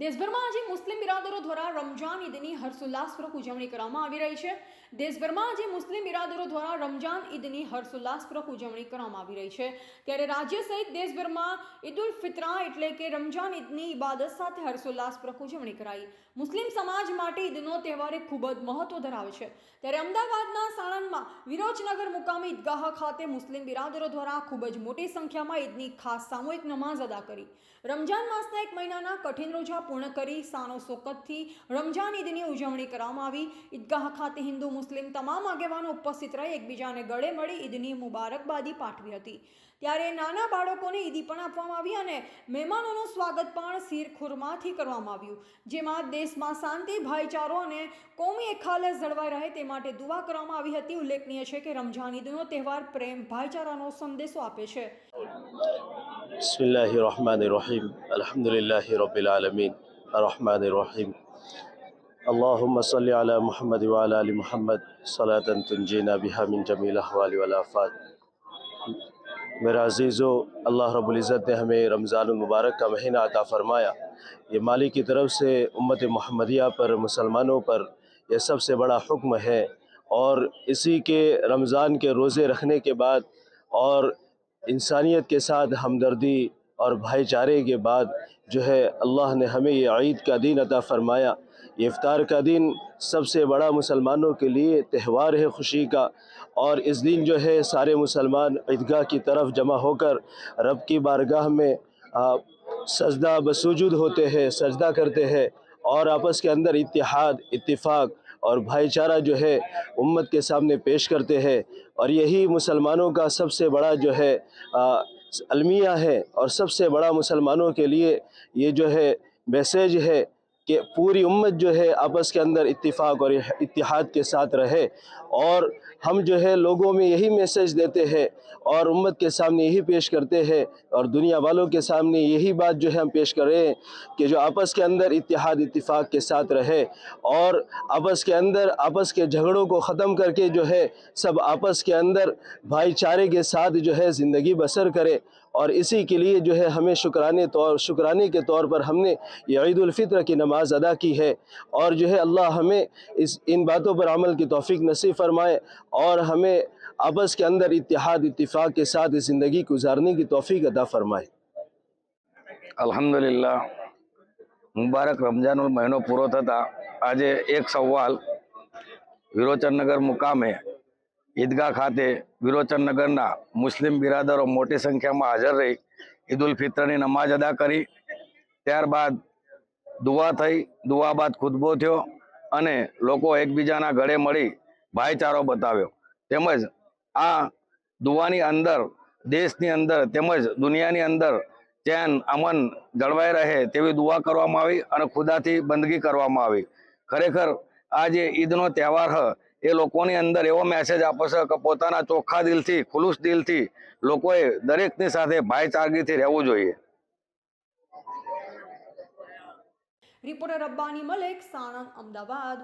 દેશભરમાં આજે મુસ્લિમ બિરાદરો દ્વારા રમજાન ઈદની હર્ષોલ્લાસપૂર્વક ઉજવણી કરવામાં આવી રહી છે. દેશભરમાં આજે મુસ્લિમ બિરાદરો દ્વારા રમજાન ઈદની હર્ષોલ્લાસપૂર્વક ઉજવણી કરવામાં આવી રહી છે. ત્યારે રાજ્ય સહિત દેશભરમાં ઈદ ઉલ ફિત્રા એટલે કે રમજાન ઈદની ઇબાદત સાથે હર્ષોલ્લાસપૂર્વક ઉજવણી કરાઈ. મુસ્લિમ સમાજ માટે ઈદનો તહેવાર એ ખૂબ જ મહત્વ ધરાવે છે. ત્યારે અમદાવાદના સાણંદમાં વિરોજનગર મુકામે ઈદગાહ ખાતે મુસ્લિમ બિરાદરો દ્વારા ખૂબ જ મોટી સંખ્યામાં ઈદની ખાસ સામૂહિક નમાઝ અદા કરી. રમજાન માસના એક મહિનાના કઠિન રોજા પૂર્ણ કરી સાનો સોકતથી રમજાન ઈદની ઉજવણી કરવામાં આવી. ઈદગાહ ખાતે હિન્દુ, મુસ્લિમ તમામ આગેવાનો ઉપસ્થિત રહી એકબીજાને ગળે મળી ઈદની મુબારકબાદી પાઠવી હતી. ત્યારે નાના બાળકોને ઈદી પણ આપવામાં આવી અને મહેમાનોનું સ્વાગત પણ શીર ખુરમાથી કરવામાં આવ્યું જેમાં દેશમાં શાંતિ ભાઈચારો અને કોમી એખાલસ જળવાઈ રહે તે માટે દુઆ કરવામાં આવી હતી ઉલ્લેખનીય છે કે રમજાન ઈદનો તહેવાર પ્રેમ ભાઈચારાનો સંદેશો આપે છે بسم الله الرحمن الرحيم الحمد لله رب العالمين الرحمن الرحيم اللهم صل على محمد وعلى ال محمد صلاة تنجينا بها من جميع میرا عزیز و اللہ رب العزت نے ہمیں رمضان المبارک کا مہینہ عطا فرمایا۔ یہ مالی کی طرف سے امت محمدیہ پر، مسلمانوں پر یہ سب سے بڑا حکم ہے۔ اور اسی کے رمضان کے روزے رکھنے کے بعد اور انسانیت کے ساتھ ہمدردی اور بھائی چارے کے بعد جو ہے اللہ نے ہمیں یہ عید کا دین عطا فرمایا۔ یہ افطار کا دن سب سے بڑا مسلمانوں کے لیے تہوار ہے خوشی کا۔ اور اس دن جو ہے سارے مسلمان عیدگاہ کی طرف جمع ہو کر رب کی بارگاہ میں سجدہ بسوجود ہوتے ہیں، سجدہ کرتے ہیں اور آپس کے اندر اتحاد، اتفاق اور بھائی چارہ جو ہے امت کے سامنے پیش کرتے ہیں۔ اور یہی مسلمانوں کا سب سے بڑا جو ہے المیہ ہے اور سب سے بڑا مسلمانوں کے لیے یہ جو ہے میسیج ہے کہ پوری امت جو ہے آپس کے اندر اتفاق اور اتحاد کے ساتھ رہے اور ہم جو ہے لوگوں میں یہی میسج دیتے ہیں اور امت کے سامنے یہی پیش کرتے ہیں اور دنیا والوں کے سامنے یہی بات جو ہے ہم پیش کر رہے ہیں کہ جو آپس کے اندر اتحاد، اتفاق کے ساتھ رہے اور آپس کے اندر، آپس کے جھگڑوں کو ختم کر کے جو ہے سب آپس کے اندر بھائی چارے کے ساتھ جو ہے زندگی بسر کرے اور اسی کے لیے جو ہے ہمیں شکرانے طور شکرانے کے طور پر ہم نے یہ عید الفطر کی نماز ادا کی ہے۔ اور جو ہے اللہ ہمیں اس ان باتوں پر عمل کی توفیق نصیب فرمائے اور ہمیں آپس کے اندر اتحاد، اتفاق کے ساتھ زندگی گزارنے کی توفیق ادا فرمائے۔ الحمدللہ المہینوں پورا تھا۔ آج ایک سوال ویروچن نگر مقام ہے۔ ઈદગાહ ખાતે વિરોચનનગરના મુસ્લિમ બિરાદરો મોટી સંખ્યામાં હાજર રહી, ઈદ ઉલ ફિત્રની નમાજ અદા કરી. ત્યારબાદ દુઆ થઈ, દુઆ બાદ ખુદબો થયો અને લોકો એકબીજાના ગળે મળી ભાઈચારો બતાવ્યો. તેમજ આ દુવાની અંદર, દેશની અંદર તેમજ દુનિયાની અંદર ચેન, અમન જળવાઈ રહે તેવી દુઆ કરવામાં આવી અને ખુદાથી બંદગી કરવામાં આવી. ખરેખર આ જે ઈદનો તહેવાર હ એ લોકોની અંદર એવો મેસેજ આપે છે કે પોતાના ચોખ્ખા દિલથી ખુલુસ દિલથી લોકોએ દરેકની સાથે ભાઈચારગીથી રહેવું જોઈએ. રિપોર્ટર રબ્બાની મલેક, સાણંદ, અમદાવાદ.